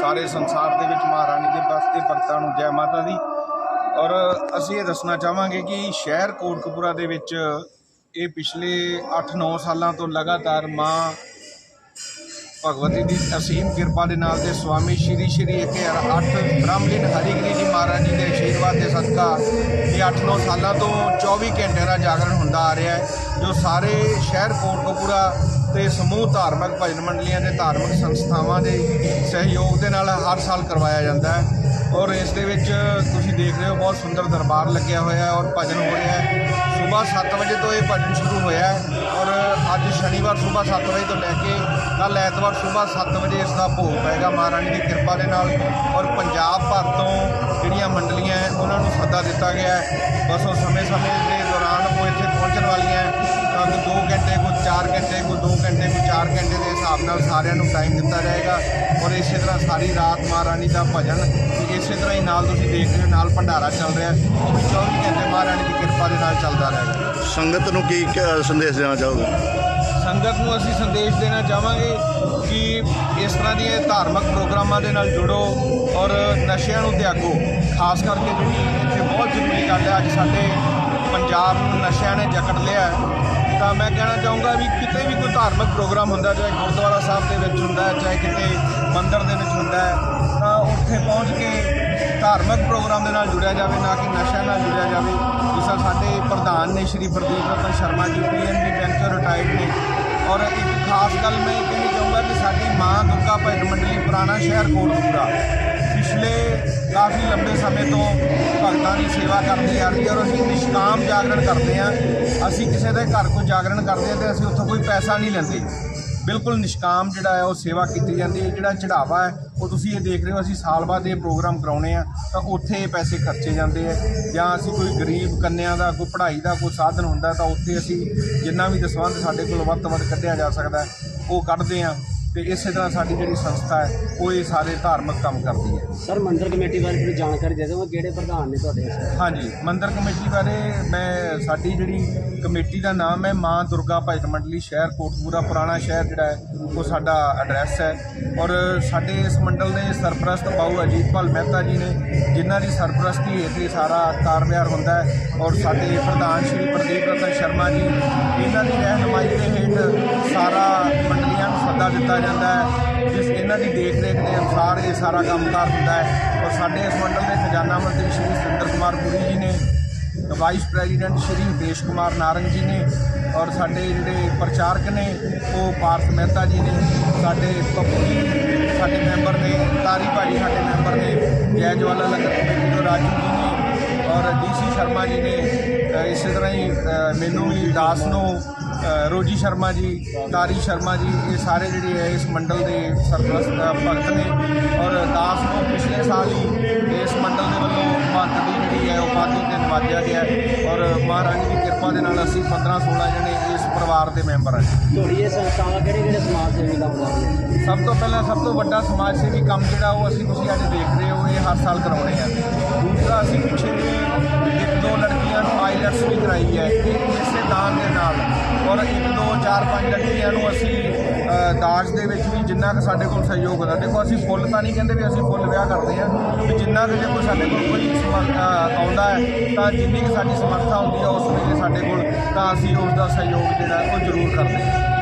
ਸਾਰੇ ਸੰਸਾਰ ਦੇ ਵਿੱਚ ਮਹਾਰਾਣੀ ਦੇ ਵਾਸਤੇ ਭਗਤਾਂ ਨੂੰ ਜੈ ਮਾਤਾ ਦੀ। ਔਰ ਅਸੀਂ ਇਹ ਦੱਸਣਾ ਚਾਹਾਂਗੇ ਕਿ ਸ਼ਹਿਰ ਕੋਟਕਪੂਰਾ ਦੇ ਵਿੱਚ ਇਹ ਪਿਛਲੇ 8-9 ਸਾਲਾਂ ਤੋਂ ਲਗਾਤਾਰ ਮਾਂ ਭਗਵਤੀ ਦੀ ਅਸੀਮ ਕਿਰਪਾ ਦੇ ਨਾਲ ਤੇ ਸਵਾਮੀ ਸ਼੍ਰੀ ਸ਼੍ਰੀ 1008 ਬ੍ਰਹਮਲੀਨ ਹਰੀਗਿਰੀ ਜੀ ਮਹਾਰਾਜ ਜੀ ਦੇ ਆਸ਼ੀਰਵਾਦ ਦੇ ਸਦਕਾ ਇਹ 8-9 ਸਾਲਾਂ ਤੋਂ 24 ਘੰਟੇ ਦਾ ਜਾਗਰਣ ਹੁੰਦਾ ਆ ਰਿਹਾ ਹੈ, ਜੋ ਸਾਰੇ ਸ਼ਹਿਰ ਕੋਟਕਪੂਰਾ ਤੇ ਸਮੂਹ ਧਾਰਮਿਕ ਭਜਨ ਮੰਡਲੀਆਂ ਦੇ ਧਾਰਮਿਕ ਸੰਸਥਾਵਾਂ ਦੇ ਸਹਿਯੋਗ ਦੇ ਨਾਲ ਹਰ ਸਾਲ ਕਰਵਾਇਆ ਜਾਂਦਾ ਹੈ। ਔਰ ਇਸ ਦੇ ਵਿੱਚ ਤੁਸੀਂ ਦੇਖ ਰਹੇ ਹੋ ਬਹੁਤ ਸੁੰਦਰ ਦਰਬਾਰ ਲੱਗਿਆ ਹੋਇਆ ਹੈ ਔਰ ਭਜਨ ਹੋ ਰਿਹਾ ਹੈ। ਸਵੇਰ 7 ਵਜੇ ਤੋਂ ਇਹ ਭਜਨ ਸ਼ੁਰੂ ਹੋਇਆ ਹੈ ਔਰ ਅੱਜ ਸ਼ਨੀਵਾਰ ਸਵੇਰ 7 ਵਜੇ ਤੋਂ ਲੈ ਕੇ ਕੱਲ ਐਤਵਾਰ ਸਵੇਰ 7 ਵਜੇ ਇਸ ਦਾ ਭੋਗ ਪਏਗਾ ਮਹਾਰਾਣੀ ਦੀ ਕਿਰਪਾ ਦੇ ਨਾਲ ਔਰ ਪੰਜਾਬ ਭਰ ਤੋਂ ਜਿਹੜੀਆਂ ਮੰਡਲੀਆਂ ਹੈ, ਉਹਨਾਂ ਨੂੰ ਸੱਦਾ ਦਿੱਤਾ ਗਿਆ ਹੈ। ਬਸ ਉਹ ਸਮੇਂ-ਸਮੇਂ ਦੇ ਦੌਰਾਨ ਉਹ ਇੱਥੇ ਪਹੁੰਚਣ ਵਾਲੀਆਂ ਤਾਂ ਕੋਈ 2 ਘੰਟੇ ਕੋਈ 4 ਘੰਟੇ ਕੋਈ 2 ਘੰਟੇ ਕੋਈ 4 ਘੰਟੇ ਦੇ ਹਿਸਾਬ ਨਾਲ ਸਾਰਿਆਂ ਨੂੰ ਟਾਈਮ ਦਿੱਤਾ ਜਾਏਗਾ। ਔਰ ਇਸੇ ਤਰ੍ਹਾਂ ਸਾਰੀ ਰਾਤ ਮਹਾਰਾਣੀ ਦਾ ਭਜਨ ਤੇ ਇਸੇ ਤਰ੍ਹਾਂ ਹੀ ਨਾਲ ਤੁਸੀਂ ਦੇਖ ਰਹੇ ਹੋ ਨਾਲ ਭੰਡਾਰਾ ਚੱਲ ਰਿਹਾ। ਉਹ ਵੀ 24 ਘੰਟੇ ਮਹਾਰਾਣੀ ਦੀ ਕਿਰਪਾ ਦੇ ਨਾਲ ਚੱਲਦਾ ਰਹੇਗਾ। ਸੰਗਤ ਨੂੰ ਕੀ ਕ- ਸੰਦੇਸ਼ ਦੇਣਾ ਚਾਹੋਗੇ? ਸੰਗਤ ਨੂੰ ਅਸੀਂ ਸੰਦੇਸ਼ ਦੇਣਾ ਚਾਹਾਂਗੇ ਕਿ ਇਸ ਤਰ੍ਹਾਂ ਦੀਆਂ ਧਾਰਮਿਕ ਪ੍ਰੋਗਰਾਮਾਂ ਦੇ ਨਾਲ ਜੁੜੋ ਔਰ ਨਸ਼ਿਆਂ ਨੂੰ ਤਿਆਗੋ। ਖਾਸ ਕਰਕੇ ਜਿਹੜੀ ਇੱਥੇ ਬਹੁਤ ਜ਼ਰੂਰੀ ਗੱਲ ਹੈ ਅੱਜ ਸਾਡੇ ਪੰਜਾਬ ਨੂੰ ਨਸ਼ਿਆਂ ਨੇ ਜਕੜ ਲਿਆ ਹੈ। ਤਾਂ ਮੈਂ ਕਹਿਣਾ ਚਾਹੂੰਗਾ ਵੀ ਕਿਤੇ ਵੀ ਕੋਈ ਧਾਰਮਿਕ ਪ੍ਰੋਗਰਾਮ ਹੁੰਦਾ ਚਾਹੇ ਗੁਰਦੁਆਰਾ ਸਾਹਿਬ ਦੇ ਵਿੱਚ ਹੁੰਦਾ ਹੈ, ਚਾਹੇ ਕਿਤੇ ਮੰਦਿਰ ਦੇ ਵਿੱਚ ਹੁੰਦਾ ਹੈ, ਤਾਂ ਉੱਥੇ ਪਹੁੰਚ ਕੇ ਧਾਰਮਿਕ ਪ੍ਰੋਗਰਾਮ ਦੇ ਨਾਲ ਜੁੜਿਆ ਜਾਵੇ, ਨਾ ਕਿ ਨਸ਼ਿਆਂ ਨਾਲ ਜੁੜਿਆ ਜਾਵੇ। ਜਿਸ ਤਰ੍ਹਾਂ ਸਾਡੇ ਪ੍ਰਧਾਨ ਨੇ ਸ਼੍ਰੀ ਪ੍ਰਦੀਪ ਰਤਨ ਸ਼ਰਮਾ ਜੀ ਪੀਐਨਬੀ ਬੈਂਕ ਤੋਂ ਰਿਟਾਇਰਡ ਨੇ। ਔਰ ਇੱਕ ਖਾਸ ਗੱਲ ਮੈਂ ਇਹ ਕਹਿਣੀ ਚਾਹੂੰਗਾ ਕਿ ਸਾਡੀ ਮਾਂ ਦੁਰਗਾ ਭਜਨ ਮੰਡਲੀ ਪੁਰਾਣਾ ਸ਼ਹਿਰ ਕੋਟਕਪੂਰਾ। ਪਿਛਲੇ ਕਾਫੀ ਲੰਬੇ ਸਮੇਂ ਤੋਂ ਭਗਤਾਂ ਦੀ ਸੇਵਾ ਕਰਦੀ ਆ ਰਹੀ ਹੈ ਔਰ ਅਸੀਂ ਨਿਸ਼ਕਾਮ ਜਾਗਰਣ ਕਰਦੇ ਆ ਅਸੀਂ ਕਿਸੇ ਦੇ ਘਰ ਕੋਈ ਜਾਗਰਣ ਕਰਦੇ ਆ ਤੇ ਅਸੀਂ ਉੱਥੋਂ ਕੋਈ ਪੈਸਾ ਨਹੀਂ ਲੈਂਦੇ। ਬਿਲਕੁਲ ਨਿਸ਼ਕਾਮ ਜਿਹੜਾ ਹੈ ਉਹ ਸੇਵਾ ਕੀਤੀ ਜਾਂਦੀ ਹੈ। ਜਿਹੜਾ ਚੜਾਵਾ ਹੈ, ਉਹ ਤੁਸੀਂ ਇਹ ਦੇਖ ਰਹੇ ਹੋ, ਅਸੀਂ ਸਾਲ ਬਾਅਦ ਇਹ ਪ੍ਰੋਗਰਾਮ ਕਰਾਉਣੇ ਆ, ਤਾਂ ਉੱਥੇ ਇਹ ਪੈਸੇ ਖਰਚੇ ਜਾਂਦੇ ਆ। ਜਾਂ ਅਸੀਂ ਕੋਈ ਗਰੀਬ ਕੰਨਿਆਂ ਦਾ, ਕੋਈ ਪੜ੍ਹਾਈ ਦਾ ਕੋਈ ਸਾਧਨ ਹੁੰਦਾ, ਤਾਂ ਉੱਥੇ ਅਸੀਂ ਜਿੰਨਾ ਵੀ ਦਸਵੰਧ ਸਾਡੇ ਕੋਲ ਵੱਧ ਤੋਂ ਵੱਧ ਕੱਢਿਆ ਜਾ ਸਕਦਾ ਉਹ ਕੱਢਦੇ ਆ ਤੇ ਇਸੇ ਤਰ੍ਹਾਂ ਸਾਡੀ ਜਿਹੜੀ ਸੰਸਥਾ ਹੈ ਉਹ ਇਹ ਸਾਰੇ ਧਾਰਮਿਕ ਕੰਮ ਕਰਦੀ ਹੈ। ਸਰ ਮੰਦਿਰ ਕਮੇਟੀ ਬਾਰੇ ਥੋੜੀ ਜਾਣਕਾਰੀ ਦੇ ਦਿਓ ਕਿਹੜੇ ਪ੍ਰਧਾਨ ਨੇ ਤੁਹਾਡੇ ਹਾਂਜੀ ਮੰਦਿਰ ਕਮੇਟੀ ਬਾਰੇ ਮੈਂ ਸਾਡੀ ਜਿਹੜੀ ਕਮੇਟੀ ਦਾ ਨਾਮ ਹੈ ਮਾਂ ਦੁਰਗਾ ਭਜਨ ਮੰਡਲੀ ਸ਼ਹਿਰ ਕੋਟਪੂਰਾ ਪੁਰਾਣਾ ਸ਼ਹਿਰ ਜਿਹੜਾ ਹੈ ਉਹ ਸਾਡਾ ਐਡਰੈਸ ਹੈ। ਔਰ ਸਾਡੇ ਇਸ ਮੰਡਲ ਦੇ ਸਰਪ੍ਰਸਤ ਬਾਊ ਅਜੀਤਪਾਲ ਮਹਿਤਾ ਜੀ ਨੇ ਜਿਨ੍ਹਾਂ ਦੀ ਸਰਪ੍ਰਸਤੀ ਹੇਠ ਇਹ ਸਾਰਾ ਕਾਰਵਾਰ ਹੁੰਦਾ ਹੈ ਔਰ ਸਾਡੇ ਪ੍ਰਧਾਨ ਸ਼੍ਰੀ ਪ੍ਰਦੀਪ ਰਤਨ ਸ਼ਰਮਾ ਜੀ ਇਹਨਾਂ ਦੀ ਰਹਿਨੁਮਾਈ ਦੇ ਹੇਠ ਸਾਰਾ ਮੰਡਲੀਆਂ ਨੂੰ ਦਿੱਤਾ ਜਾਂਦਾ ਹੈ ਜਿਸ ਇਹਨਾਂ ਦੀ ਦੇਖ ਰੇਖ ਦੇ ਅਨੁਸਾਰ ਇਹ ਸਾਰਾ ਕੰਮ ਕਰ ਹੁੰਦਾ ਹੈ। ਔਰ ਸਾਡੇ ਇਸ ਮੰਡਲ ਦੇ ਖਜ਼ਾਨਾ ਮੰਤਰੀ ਸ਼੍ਰੀ ਸੁਰਿੰਦਰ ਕੁਮਾਰ ਪੁਰੀ ਜੀ ਨੇ ਵਾਈਸ ਪ੍ਰੈਜ਼ੀਡੈਂਟ ਸ਼੍ਰੀ ਹਿਤੇਸ਼ ਕੁਮਾਰ ਨਾਰੰਗ ਜੀ ਨੇ ਔਰ ਸਾਡੇ ਜਿਹੜੇ ਪ੍ਰਚਾਰਕ ਨੇ ਉਹ ਪਾਰਥ ਮਹਿਤਾ ਜੀ ਨੇ ਸਾਡੇ ਪੱਪੂ ਜੀ ਸਾਡੇ ਮੈਂਬਰ ਨੇ ਤਾਰੀ ਭਾਜੀ ਸਾਡੇ ਮੈਂਬਰ ਨੇ ਜੈ ਜਵਾਲਾ ਲੰਗਰ ਕਮੇਟੀ ਤੋਂ ਰਾਜੂ ਜੀ ਨੇ ਔਰ ਡੀਸੀ ਸ਼ਰਮਾ ਜੀ ਨੇ ਅ, ਇਸੇ ਤਰ੍ਹਾਂ ਹੀ ਮੈਨੂੰ ਵੀ ਦਾਸ ਨੂੰ ਰੋਜੀ ਸ਼ਰਮਾ ਜੀ ਤਾਰੀ ਸ਼ਰਮਾ ਜੀ ਇਹ ਸਾਰੇ ਜਿਹੜੇ ਹੈ ਇਸ ਮੰਡਲ ਦੇ ਸਰਪ੍ਰਸਤ ਭਗਤ ਨੇ ਔਰ ਦਾਸ ਨੂੰ ਪਿਛਲੇ ਸਾਲ ਹੀ ਇਸ ਮੰਡਲ ਦੇ ਵੱਲੋਂ ਮਹੰਤ ਦੀ ਜਿਹੜੀ ਹੈ ਉਪਾਧੀ ਤੇ ਨਵਾਜਿਆ ਗਿਆ ਔਰ ਮਹਾਰਾਣੀ ਦੀ ਕਿਰਪਾ ਦੇ ਨਾਲ ਅਸੀਂ 15 16 ਜਣੇ ਇਸ ਪਰਿਵਾਰ ਦੇ ਮੈਂਬਰ ਹਾਂ। ਤੁਹਾਡੀ ਇਹ ਸੰਸਥਾਵਾਂ ਕਿਹੜੇ ਕਿਹੜੇ ਸਮਾਜ ਸੇਵੀ ਕੰਮ ਕਰਦੀਆਂ ਸਭ ਤੋਂ ਪਹਿਲਾਂ ਸਭ ਤੋਂ ਵੱਡਾ ਸਮਾਜ ਸੇਵੀ ਕੰਮ ਜਿਹੜਾ ਉਹ ਅਸੀਂ ਤੁਸੀਂ ਅੱਜ ਦੇਖ ਰਹੇ ਹੋ ਇਹ ਹਰ ਸਾਲ ਕਰਾਉਣੇ ਆ ਦੂਸਰਾ ਅਸੀਂ ਪਿੱਛੇ ਜਿਹੇ ਇੱਕ ਦੋ ਲੜਕੀਆਂ ਨੂੰ ਆਈਲੈਟਸ ਵੀ ਕਰਾਈ ਹੈ ਇਹ ਇਸੇ ਦਾਨ ਦੇ ਨਾਲ ਔਰ ਇੱਕ, ਦੋ, ਚਾਰ, ਪੰਜ ਲੜਕੀਆਂ ਨੂੰ ਅਸੀਂ ਦਾਜ ਦੇ ਵਿੱਚ ਵੀ ਜਿੰਨਾ ਕੁ ਸਾਡੇ ਕੋਲ ਸਹਿਯੋਗ ਹੁੰਦਾ, ਦੇਖੋ ਅਸੀਂ ਫੁੱਲ ਤਾਂ ਨਹੀਂ ਕਹਿੰਦੇ ਵੀ ਅਸੀਂ ਫੁੱਲ ਵਿਆਹ ਕਰਦੇ ਹਾਂ, ਵੀ ਜਿੰਨਾ ਕੁ ਜੇ ਕੋਈ ਸਾਡੇ ਕੋਲ ਕੋਈ ਸਮਰ- ਆਉਂਦਾ ਹੈ, ਤਾਂ ਜਿੰਨੀ ਕੁ ਸਾਡੀ ਸਮਰੱਥਾ ਹੁੰਦੀ ਹੈ, ਉਸ ਵੇਲੇ ਸਾਡੇ ਕੋਲ ਤਾਂ ਅਸੀਂ ਉਸ ਦਾ ਸਹਿਯੋਗ ਜਿਹੜਾ ਉਹ ਜ਼ਰੂਰ ਕਰਦੇ ਹਾਂ।